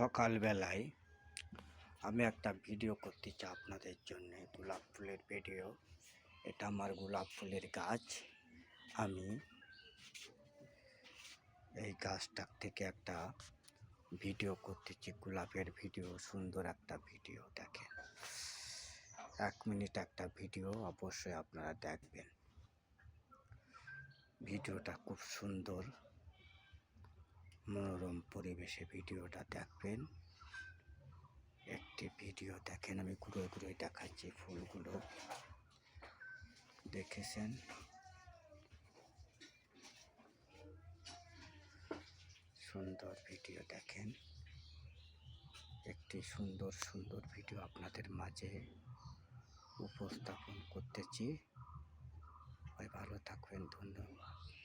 সকালবেলায় আমি একটা ভিডিও করতে চাই আপনাদের জন্য, গোলাপ ফুলের ভিডিও। এটা আমার গোলাপ ফুলের গাছ। আমি এই গাছটার থেকে একটা ভিডিও করতেছি গোলাপের ভিডিও, সুন্দর একটা ভিডিও, দেখেন। এক মিনিট একটা ভিডিও অবশ্যই আপনারা দেখবেন। ভিডিওটা খুব সুন্দর পরিবেশে ভিডিওটা দেখবেন। একটি ভিডিও দেখেন, আমি ঘুরে ঘুরে দেখাচ্ছি ফুলগুলো। দেখেছেন? সুন্দর ভিডিও দেখেন। একটি সুন্দর সুন্দর ভিডিও আপনাদের মাঝে উপস্থাপন করতেছি। ভালো থাকবেন, ধন্যবাদ।